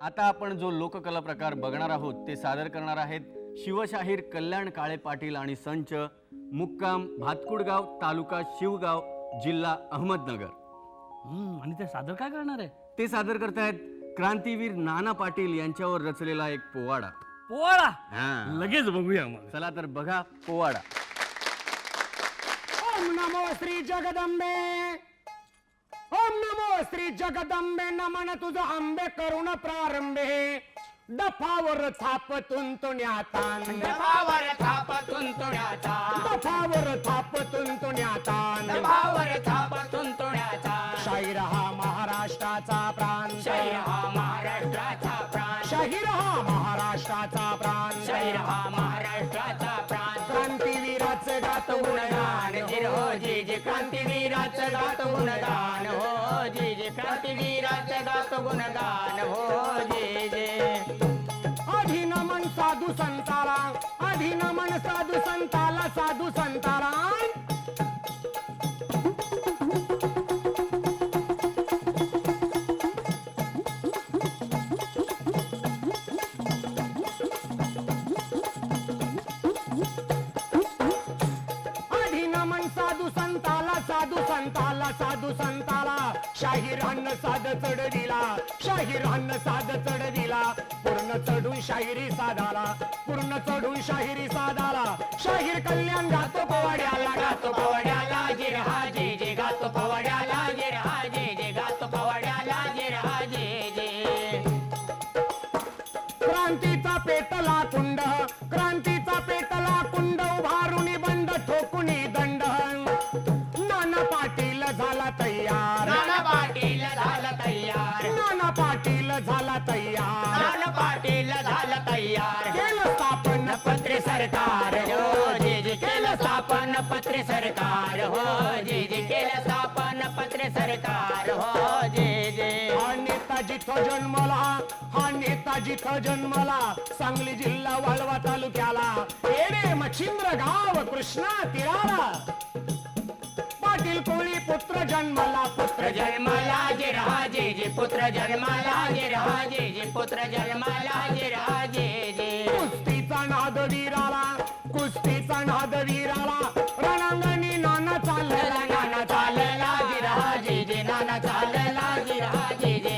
आता आपण जो लोककला प्रकार बघणार आहोत ते सादर करणार आहेत शिवशाहीर कल्याण काळे पाटील आणि संच मुक्काम भातकुडगाव तालुका शिवगाव जिल्हा अहमदनगर. हम्म, आणि ते सादर काय करणार आहे? ते सादर करतायत क्रांतीवीर नाना पाटील यांच्यावर रचलेला एक पोवाडा. पोवाडा? हा. लगेच बघूया मग. चला तर बघा पोवाडा. ओम नमो श्री जगदंबे. ओम नमो श्री जगदंबे. नमन तुझ आंबे करुण प्रारंभे. दफावर थाप तुंतुण्याता भावर थाप तुंतुण्याचा दफावर थाप तुंतुण्याता भावर थाप तुंतुण्याचा शाहीर हा महाराष्ट्राचा प्राण. शैर हा महाराष्ट्राचा प्राण. शाहीर हा महाराष्ट्राचा प्राण. शैर हा महाराष्ट्राचा प्राण. क्रांतीवीराचं गात गुणगान जिर हो जी जी क्रांतीवीराचं गात गुणगान हो जी जी क्रांतीवीराचं गात गुणगान हो साधू संताला साधू संताला. साधू संताला साधू संताला शाहीर अन्न साध चढविला शाहीर अन्न साध चढविला पूर्ण चढून शाहिरी साधाला. पूर्ण चढून शाहिरी साधाला शाहीर कल्याण गातो पोवाड्याला गातो पवड्याला जिर हा जी जी गातो पवड्याला जिर हा जी जी गातो पवड्याला जिर हा जी जी. क्रांतीचा पेटला कुंड क्रांतीचा पेटला कुंड उभारुनी बंड ठोकुनी दंड. नाना पाटील झाला तयार. नाना पाटील झाला तयार. नाना पाटील झाला तयार. नाना पाटील झाला नेता जिथं जन्मला हा नेता जिथं जन्मला? सांगली जिल्हा वाळवा तालुक्याला. येडे मच्छिंद्र गाव कृष्णा तिराला. पाटील कोळी पुत्र जन्मला पुत्र पुत्र जन्माला जे राजे जे पुत्र जन्माला जे राजे जे पुत्र जन्माला जे राजे जे. कुस्तीचा नाद वीराला कुस्तीचा नाद वीराला. रणांगणी नाना चालला नाना चालला जे राजे जे नाना चालला जे राजे जे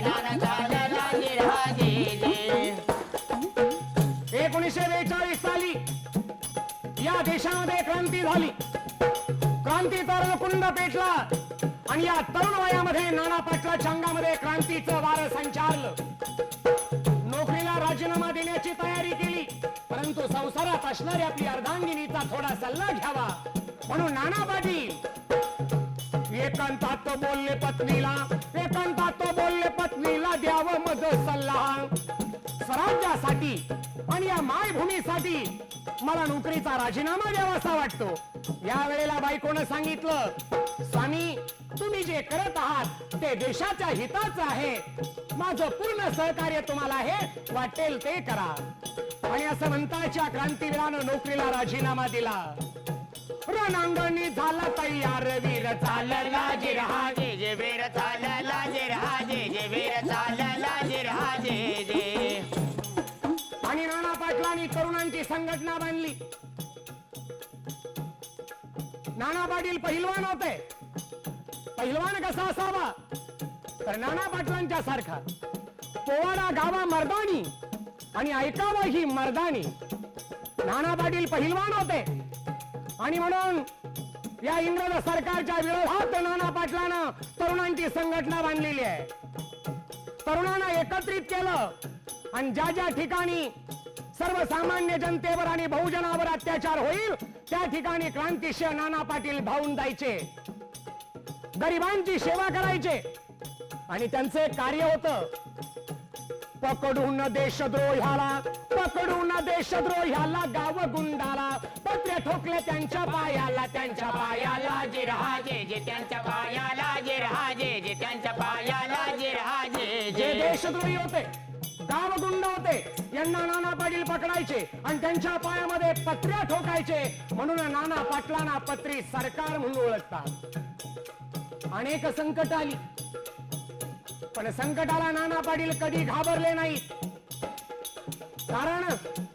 क्रांती झाली. क्रांतीचा कुंड पेटला. आणि या तरुण वयामध्ये नाना पाटलाच्या अंगामध्ये क्रांतीचं वारं संचारलं. नोकरीला राजीनामा देण्याची तयारी केली. परंतु संसारात असणारी आपली अर्धांगिनीचा थोडा सल्ला घ्यावा. म्हणून नाना पाटील एकांतात बोलले पत्नीला एकांत या मला नोकरीचा राजीनामा द्यावासा वाटतो. या वेळेला बायकोनं सांगितलं स्वामी तुम्ही जे करत आहात ते देशाच्या हिताचं आहे. माझं पूर्ण सहकार्य तुम्हाला हे वाटेल ते करा. आणि असं म्हणताच्या क्रांतीवीरानं नोकरीला राजीनामा दिला. रणांगणी झाला तयार वीर चालला चालला जे रहा जे जे वीर चालला जे रहा जे जे वीर चालला जे रहा जे जे तरुणांची संघटना बांधली नाना पाटील पहिलवान होते. पहिलवान कसा असावा? तर नाना पाटलांच्या सारखा. पोवाडा गावा मर्दानी आणि ऐकावा ही मर्दानी. नाना पाटील पहिलवान होते. आणि म्हणून या इंग्रज सरकारच्या विरोधात नाना पाटलानं तरुणांची संघटना बांधलेली आहे. तरुणांना एकत्रित केलं आणि ज्या ज्या ठिकाणी सर्वसामान्य जनतेवर आणि बहुजनावर अत्याचार होईल. त्या ठिकाणी क्रांतिशय नाना पाटील भाऊन जायचे. गरिबांची सेवा करायचे. आणि त्यांचं एक कार्य होतं. पकडून देशद्रोह्याला पकडून देशद्रोह्याला गाव गुंडाला पत्रे ठोकले त्यांच्या पायाला त्यांच्या पायाला जे राजे जे त्यांच्या पायाला जे राजे जे त्यांच्या पायाला जे राजे जे जे देशद्रोही होते. गावगुंड होते. यांना नाना पाटील पकडायचे आणि त्यांच्या पायामध्ये पत्र्या ठोकायचे. म्हणून नाना पाटलांना पत्री सरकार म्हणून ओळखतात. अनेक संकट आली. पण संकटाला नाना पाटील कधी घाबरले नाहीत. कारण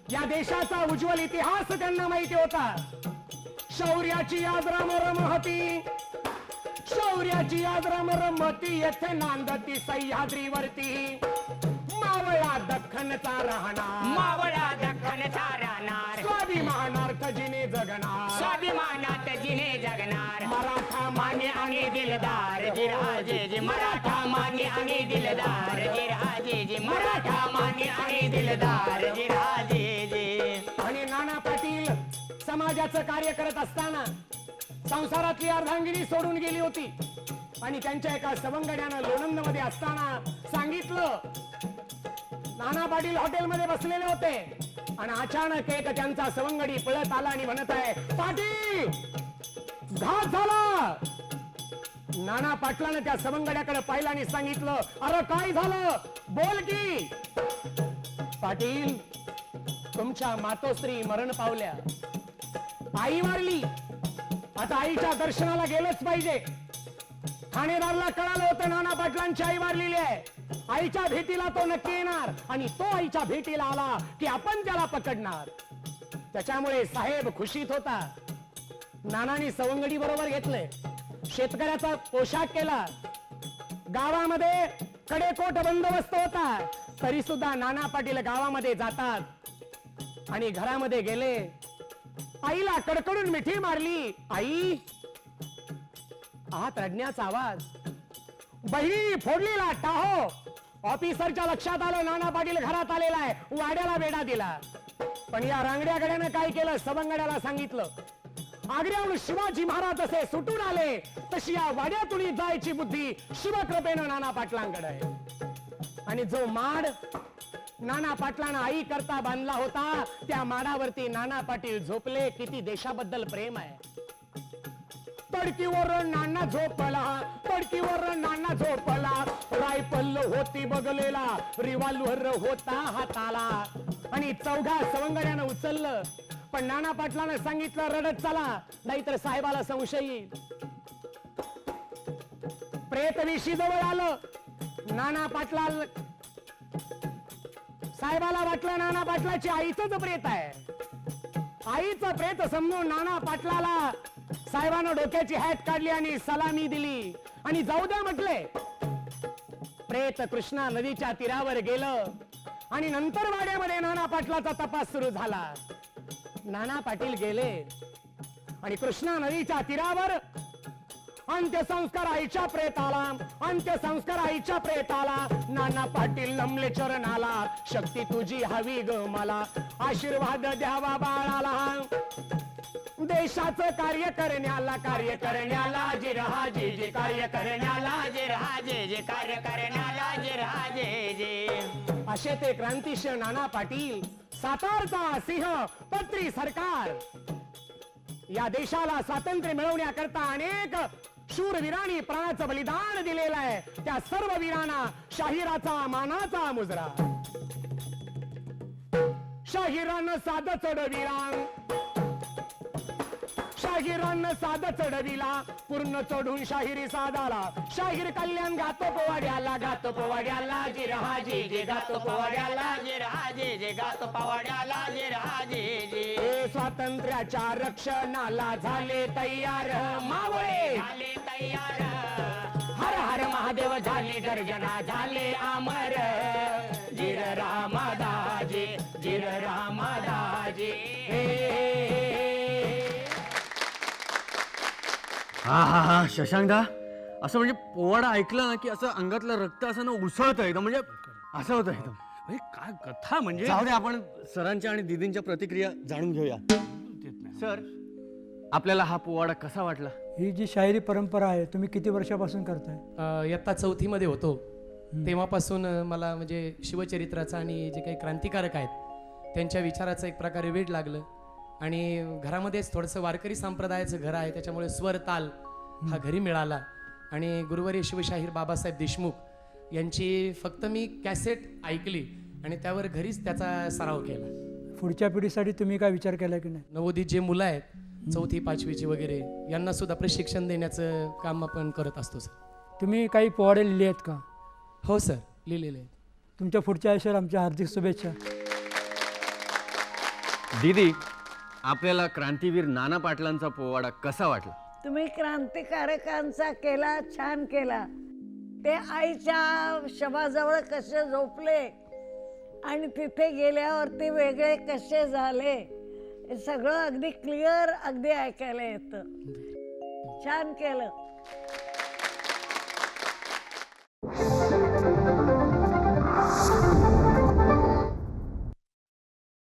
या देशाचा उज्ज्वल इतिहास त्यांना माहिती होता. शौर्याची आज रामरम होती. शौर्याची आज होती. येथे नांदती सह्याद्रीवरती. दख्खनचा राहणार. मावळा दख्खनचा राहणार. स्वाभिमानार्थ जिने जगणार. स्वाभिमानात जिने जगणार. मराठा मान्य आणि दिलदार. जे राजे जे मराठा मान्य आणि दिलदार. जे राजे जे मराठा मान्य आणि दिलदार. जे राजे जे आणि नाना पाटील समाजाचं कार्य करत असताना संसारातली अर्धांगिनी सोडून गेली होती. आणि त्यांच्या एका सवंगड्यानं लोणंदमध्ये असताना सांगितलं नाना पाटील हॉटेलमध्ये बसलेले होते. आणि अचानक एक त्यांचा सवंगडी पळत आला आणि म्हणत आहे पाटील घात झाला. नाना पाटलानं त्या सवंगड्याकडे पाहिलं आणि सांगितलं अरे काय झालं? बोल की. पाटील तुमच्या मातोश्री मरण पावल्या. आई मारली. आता आईच्या दर्शनाला गेलंच पाहिजे. ठाणेदारला कळालं होतं नाना पाटलांची आई मारलेली आहे. आईच्या भेटीला तो नक्की येणार आणि तो आईच्या भेटीला आला की आपण त्याला पकडणार. त्याच्यामुळे साहेब खुशीत होता. नानानी सवंगडी बरोबर घेतलंय शेतकऱ्याचा पोशाख केला. गावामध्ये कडेकोट बंदोबस्त होता. तरी सुद्धा नाना पाटील गावामध्ये जातात. आणि घरामध्ये गेले. आईला कडकडून मिठी मारली. आई आत रडण्याचा आवाज. बहिणी फोडलेला टाहो. ऑफिसरच्या लक्षात आलं नाना पाटील घरात आलेला आहे. वाड्याला बेडा दिला. पण या रांगड्या गड्यानं काय केलं सवंगड्याला सांगितलं. आग्र्याहून शिवाजी महाराज असे सुटून आले तशी या वाड्यातून जायची बुद्धी शिवकृपेनं नाना पाटलांकडे आहे. आणि जो माड नाना पाटलांना आई करता बांधला होता त्या माडावरती नाना पाटील झोपले. किती देशाबद्दल प्रेम आहे. पडकीवर नाना झोपला पडकीवर नाना झोपला. रायपल्ल होती बगलेला रिव्हॉल्वर होता हाताला. आणि चौघा सवंगड्यानं उचललं. पण नाना पाटलानं सांगितलं रडत चला नाहीतर साहेबाला संशय येईल. प्रेतविशी जवळ आलं. नाना पाटला साहेबाला वाटलं नाना पाटलाची आईच प्रेत आहे. आईचं प्रेत समजून नाना पाटलाला साहेबानं डोक्याची हॅट काढली आणि सलामी दिली. आणि जाऊ द्या म्हटले प्रेत कृष्णा नदीच्या तीरावर गेलं आणि नंतर वाड्यामध्ये नाना पाटलाचा तपास सुरू झाला. नाना पाटील गेले आणि कृष्णा नदीच्या तीरावर अंत्यसंस्कार आईच्या प्रेताला अंत्यसंस्कार आईच्या प्रेताला नाना पाटील नमले चरणाला शक्ती तुझी हवी ग मला. आशीर्वाद द्यावा बाळाला. देशाचं कार्य करण्याला कार्य करण्याला जे राजे जे कार्य करण्याला जे राजे जे कार्य करण्याला जे राजे जे. असे ते क्रांतिश नाना पाटील सातारचा सिंह पत्री सरकार. या देशाला स्वातंत्र्य मिळवण्याकरता अनेक शूरवीरांनी प्राणाचं बलिदान दिलेलं आहे. त्या सर्व वीरांना शाहिराचा मानाचा मुजरा. शाहिरानं साध चढविला शाहिरानं साध चढविला पूर्ण चढून शाहिरी साधाला. शाहीर कल्याण गातो पोवाड्याला गातो पोवाड्याला जे राजे जे गातो पवाड्याला जे राजे जे गातो पवाड्याला जे राजे जे स्वातंत्र्याच्या रक्षणाला झाले तयार मावळे. झाले तयार. हर हर महादेव झाले गर्जना झाले अमर हा हा हा शशांका असं म्हणजे पोवाडा ऐकला ना की असं अंगातलं रक्त असं ना उसळतं एकदम म्हणजे असं होतं एकदम. अरे काय कथा म्हणजे? जाऊ दे आपण सरांच्या आणि दिदींच्या प्रतिक्रिया जाणून घेऊया. सर आपल्याला हा पोवाडा कसा वाटला? ही जी शायरी परंपरा आहे तुम्ही किती वर्षापासून करताय? अ, इयत्ता चौथीमध्ये होतो. तेव्हापासून अ, मला म्हणजे शिवचरित्राचा आणि जे काही क्रांतिकारक आहेत त्यांच्या विचाराचं एक प्रकारे वेळ लागलं. आणि घरामध्येच थोडंसं वारकरी संप्रदायाचं घर आहे त्याच्यामुळे स्वर ताल हा घरी मिळाला. आणि गुरुवारी शिवशाहीर बाबासाहेब देशमुख यांची फक्त मी कॅसेट ऐकली आणि त्यावर घरीच त्याचा सराव केला. पुढच्या पिढीसाठी तुम्ही काय विचार केला की नाही? नवोदित जे मुलं आहेत चौथी पाचवीची वगैरे यांना सुद्धा प्रशिक्षण देण्याचं काम आपण करत असतो सर. तुम्ही काही पोवाडे लिहिले आहेत का? हो सर. लिहिलेले आहेत. तुमच्या पुढच्या आयुष्याला आमच्या हार्दिक शुभेच्छा. दीदी आपल्याला क्रांतीवीर नाना पाटलांचा पोवाडा कसा वाटला? तुम्ही क्रांतिकारकांचा केला छान केला. ते आईच्या शबाजवळ कसे झोपले आणि तिथे गेल्यावर ते वेगळे कसे झाले हे सगळं अगदी क्लिअर अगदी ऐकायला येतं. छान केलं.